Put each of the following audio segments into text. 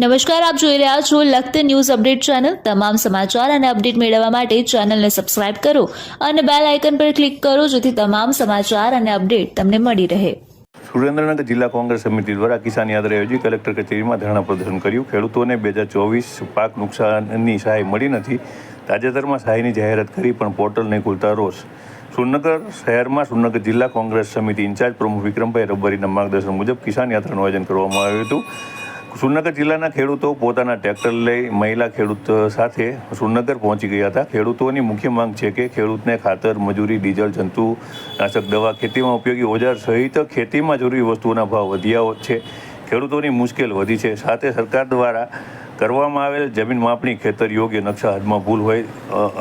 નમસ્કાર, આપ જોઈ રહ્યા છો લખત ન્યૂઝ અપડેટ ચેનલ. તમામ સમાચાર અને અપડેટ મેળવવા માટે ચેનલને સબસ્ક્રાઇબ કરો અને બેલ આઇકન પર ક્લિક કરો જેથી તમામ સમાચાર અને અપડેટ તમને મળી રહે. સુરેન્દ્રનગર જિલ્લા કોંગ્રેસ સમિતિ દ્વારા કિસાન યાત્રા યોજી કલેક્ટર કચેરીમાં ધરણા પ્રદર્શન કર્યું. ખેડૂતોને બે હજાર ચોવીસ પાક નુકસાનની સહાય મળી નથી. તાજેતરમાં સહાયની જાહેરાત કરી, પણ પોર્ટલ નહીં ખુલતા રોષ. સુરનગર શહેરમાં સુરનગર જિલ્લા કોંગ્રેસ સમિતિ ઇન્ચાર્જ પ્રમુખ વિક્રમભાઈ રબારીના માર્ગદર્શન મુજબ કિસાન યાત્રાનું આયોજન કરવામાં આવ્યું હતું. સુરનગર જિલ્લાના ખેડૂતો પોતાના ટ્રેક્ટર લઈ મહિલા ખેડૂત સાથે સુરનગર પહોંચી ગયા હતા. ખેડૂતોની મુખ્ય માંગ છે કે ખેડૂતને ખાતર, મજૂરી, ડીઝલ જંતુનાશક દવા ખેતીમાં ઉપયોગી ઓજાર સહિત ખેતીમાં જરૂરી વસ્તુઓના ભાવ વધ્યા છે. ખેડૂતોની મુશ્કેલ વધી છે. સાથે સરકાર દ્વારા કરવામાં આવેલ જમીન માપણી ખેતર યોગ્ય નકશા હાથમાં ભૂલ હોય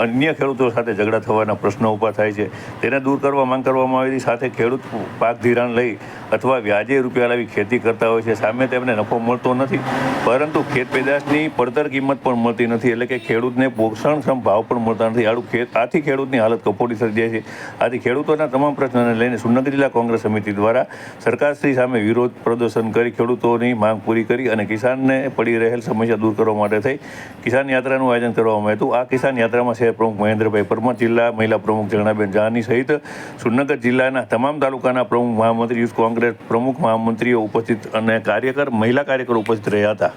અન્ય ખેડૂતો સાથે ઝઘડા થવાના પ્રશ્નો ઊભા થાય છે. તેને દૂર કરવા માંગ કરવામાં આવી સાથે ખેડૂત પાક ધિરાણ લઈ અથવા વ્યાજે રૂપિયા લાવી ખેતી કરતા હોય છે, સામે તેમને નફો મળતો નથી. પરંતુ ખેત પેદાશની પડતર કિંમત પણ મળતી નથી, એટલે કે ખેડૂતને પોષણક્ષમ ભાવ પણ મળતા નથી. આડું ખેત, આથી ખેડૂતની હાલત કફોડી સર્જાય છે. આથી ખેડૂતોના તમામ પ્રશ્નોને લઈને સુરનગર જિલ્લા કોંગ્રેસ સમિતિ દ્વારા સરકારશ્રી સામે વિરોધ પ્રદર્શન કરી, ખેડૂતોની માંગ પૂરી કરી અને કિસાનને પડી રહેલ સમસ્યા દૂર કરવા માટે થઈ. કિસાન યાત્રાનું આયોજન કરવામાં આવ્યું હતું. આ કિસાન યાત્રામાં શહેર પ્રમુખ મહેન્દ્રભાઈ પરમાર, જિલ્લા મહિલા પ્રમુખ જરણાબેન જાની સહિત સુરનગર જિલ્લાના તમામ તાલુકાના પ્રમુખ મહામંત્રી યુથ કોંગ્રેસ પ્રમુખ મહામંત્રીઓ ઉપસ્થિત અને કાર્યકર મહિલા કાર્યકરો ઉપસ્થિત રહ્યા હતા.